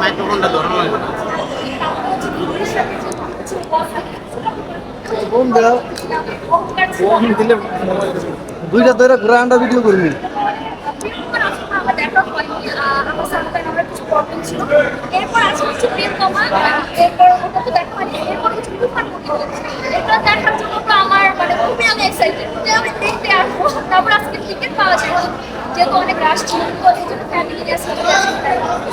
মাইক্রোফোনটা ধরানো লাগবে না ঘুম দেও ফোন দিলে দুইটা ধরে ঘুরে আন্ডা ভিডিও করবি। কিছু এরপর আছে হচ্ছে প্রিয়তমা, এরপর ওটা তো দেখা হয়নি এরপর হচ্ছে তুফান মুভি হচ্ছে এটা দেখার জন্য তো আমার মানে খুবই আমি এক্সাইটেড যে আমি দেখতে আসব তারপর আজকে টিকিট পাওয়া যায়। যেহেতু অনেক রাশ ছিল তো এই জন্য ফ্যামিলি নিয়ে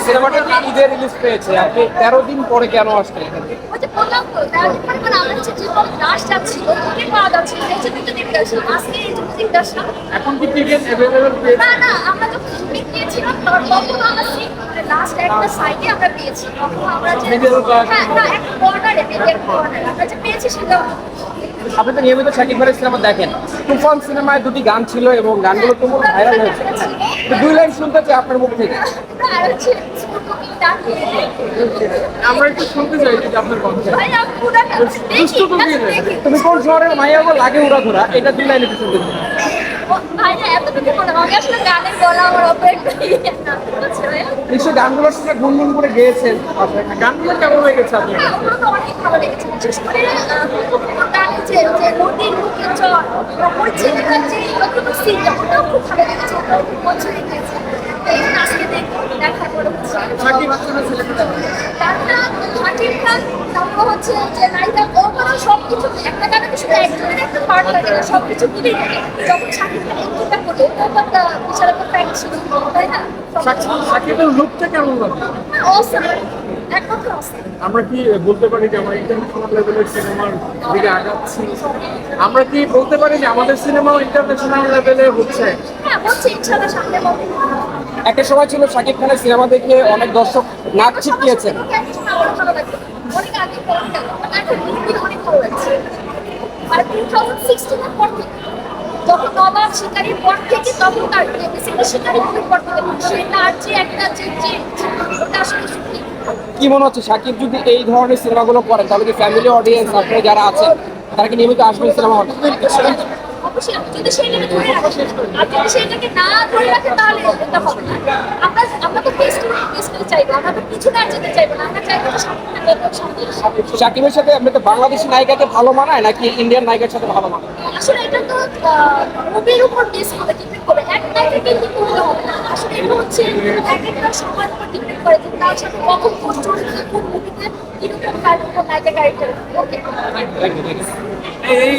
সিনেমাটা ঈদে রিলিজ পেয়েছে? আপনি তেরো দিন পরে কেন আসলেন ওই যে বললাম তো তার মানে আমার হচ্ছে যে রাশ যাচ্ছিল টিকিট পাওয়া যাচ্ছিল এই জন্য তো দেখতে আসলাম। আজকে এই জন্য দেখতে আসলাম। এখন কি টিকিট অ্যাভেলেবল পেয়েছে না না আমরা যখন শুটিং নিয়েছিলাম তখন আমরা সিট লাস্ট একটা সাইডে আমরা পেয়েছি। তখন আমরা যে হ্যাঁ না একটা আমরা যে পেয়েছি সেটা আপনি তো নিয়মিত শাকিব খানের সিনেমা দেখেন। তুফান সিনেমায় দুটি গান ছিল এবং গানগুলো তুমুল ভাইরাল হয়েছে। তো দুই লাইন শুনতে চাই আপনার মুখ থেকে। আমরা একটু শুনতে চাই যদি আপনার দেখি তুমি কোন শহরের মাইয়া লাগে উড়া ধরা এটা দুই লাইনে একটু শুনতে চাই। নিশ্চয় গানগুলোর সঙ্গে গুনগুন করে গেয়েছেন গানগুলো কেমন হয়ে গেছে আপনার হ্যাঁ, ওগুলো তো অনেক ভালো লেগেছে। বিশেষ করে, আহ, যে- যে নদীর বুকে চর, ওই যে এরকম scene ওটাও খুব ভালো লেগেছে। ওটাও খুব পছন্দ হয়েছে। এই জন্য আজকে দেখব, দেখার পরে হচ্ছে। শাকিব খানের ছেলেটা গানটা শাকিব খান, তারপর হচ্ছে যে নায়িকা, overall সবকিছু, একটা গানে তো শুধু একজনের একটা part লাগে না, সবকিছু মিলেই থাকে। যখন বিশাল একটা ছিল, তাই না? লুকটা কেমন লাগে আমরা কি বলতে পারি যে আমরা ইন্টারন্যাশনাল লেভেলের সিনেমার দিকে আগাচ্ছি? আমরা কি বলতে পারি যে আমাদের সিনেমাও ইন্টারন্যাশনাল লেভেলে হচ্ছে? হ্যাঁ, হচ্ছে ইনশাল্লাহ সামনে একটা সময় ছিল শাকিব খানের সিনেমা দেখে অনেক দর্শক নাক ছিটকিয়েছেন। অনেক আগে পড়ে এখন অনেক ভালো লাগছে। আর টু থাউজেন্ড সিক্সটিনের পর থেকে শিকারির পর থেকে তখন তার শিকারি মুভির পর থেকে সে তার যে একটা যে ওটা আসলে সত্যি। কি মনে হচ্ছে সাকিব যদি এই ধরনের সিনেমাগুলো করেন তাহলে কি ফ্যামিলি অডিয়েন্স আপনারা যারা আছেন তারা কি নিয়মিত আসবেন সিনেমা হলে? অবশ্যই যদি সেইটাকে ধরে রাখি আর যদি সেইটাকে না ধরে রাখে তাহলে এটা হবে না। আমরা আমরা তো বেস্ট বেস্ট চাইব আমরা তো পিছনে আর যেতে চাইব না আমরা চাইব যে সামনে লোক সামনে আসে। শাকিবের সাথে আপনি তো বাংলাদেশি নায়িকাকে ভালো মানায় নাকি ইন্ডিয়ান নায়িকার সাথে ভালো মানায়? এটা তো মুভির উপর বেস করে ডিপেন্ড করে এক নায়িকাকে কিন্তু করতে হবে না আসলে এটা হচ্ছে এক একটা সময়ের উপর ডিপেন্ড করে যে তার সাথে কখন কোন স্টোরি কোন মুভিতে কীরকম কার কোন নায়িকা ক্যারেক্টার ওকে এই